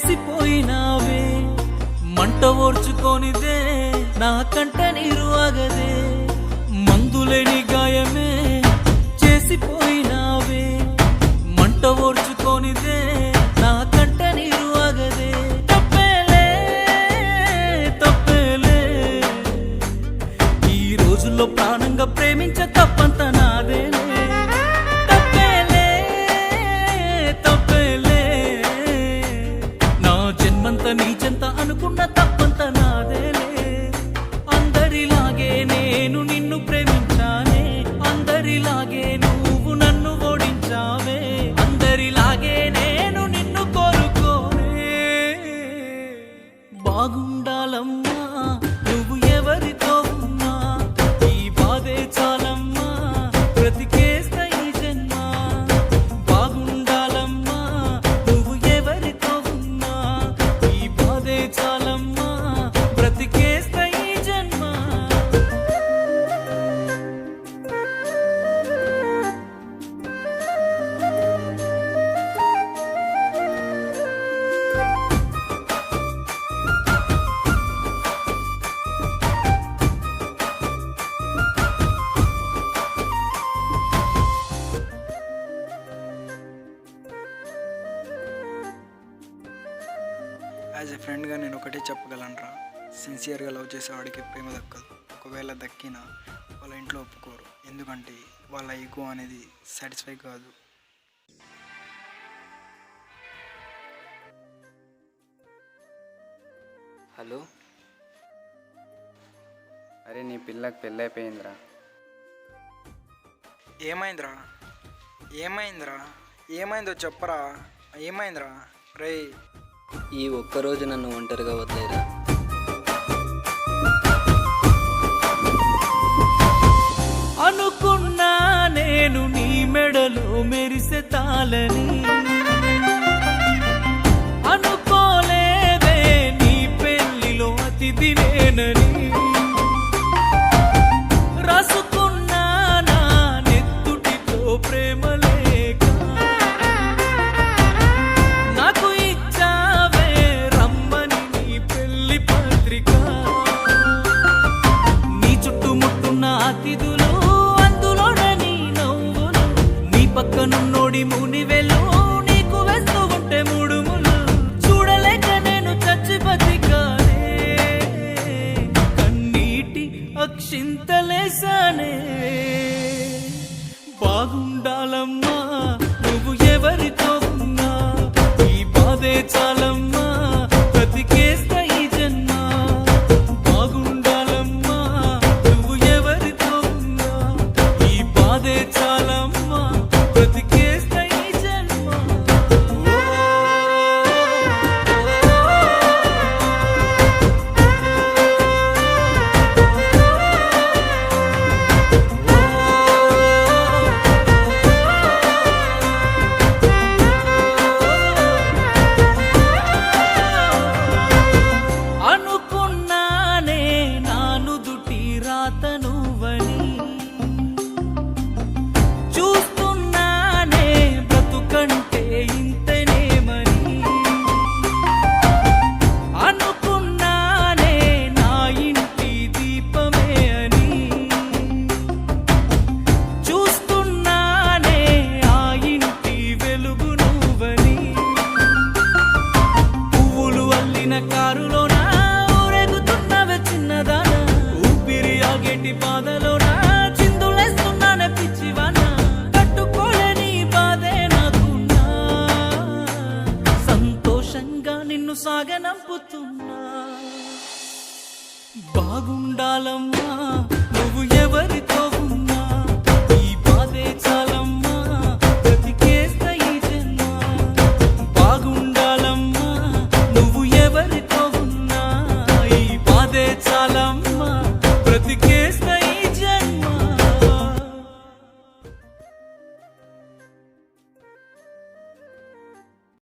చేసిపోయినావే? మంట ఓర్చుకోనిదే నాకంట నీరు ఆగదే. మందులేని గాయమే చేసిపోయినావే. మంట ఓర్చుకోనిదే నాకంట నీరు ఆగదే. తప్పేలే తప్పేలే. ఈ రోజుల్లో ప్రాణంగా ప్రేమించ తప్పంత నాదేలే. చెంత అనుకున్న తప్పంత నాదేలే. అందరిలాగే నేను నిన్ను ప్రేమించానే. అందరిలాగే నువ్వు నన్ను ఓడించావే. అందరిలాగే నేను నిన్ను కోరుకోనే. బాగు ఫ్రెండ్గా నేను ఒకటే చెప్పగలనరా. సిన్సియర్గా లవ్ చేసే వాడికి ప్రేమ దక్కదు. ఒకవేళ దక్కినా వాళ్ళ ఇంట్లో ఒప్పుకోరు. ఎందుకంటే వాళ్ళ ఈగో అనేది సాటిస్ఫై కాదు. హలో? అరే నీ పిల్లకి పెళ్ళైపోయిందిరా. ఏమైందిరా? ఏమైందిరా? ఏమైందో చెప్పరా? ఏమైందిరా? రే ఈ ఒక్కరోజు నన్ను ఒంటరిగా వదిలేరా? అనుకున్నా నేను నీ మెడలో మెరిసే తాళని. ముని మునివెలు నీకు వేస్తూ ఉంటే ముడుములు చూడలేక నేను చచ్చి బతికానే. కన్నీటి అక్షింతలేసానే బాగుండాలమ్మా ఊపిరి ఆగేటి బాధలోన చిందులేస్తున్నానే పిచ్చివాన. కట్టుకోలేని బాధే నాకున్నా. సంతోషంగా నిన్ను సాగనంపుతున్నా. బాగుండాలమ్మా నువ్వు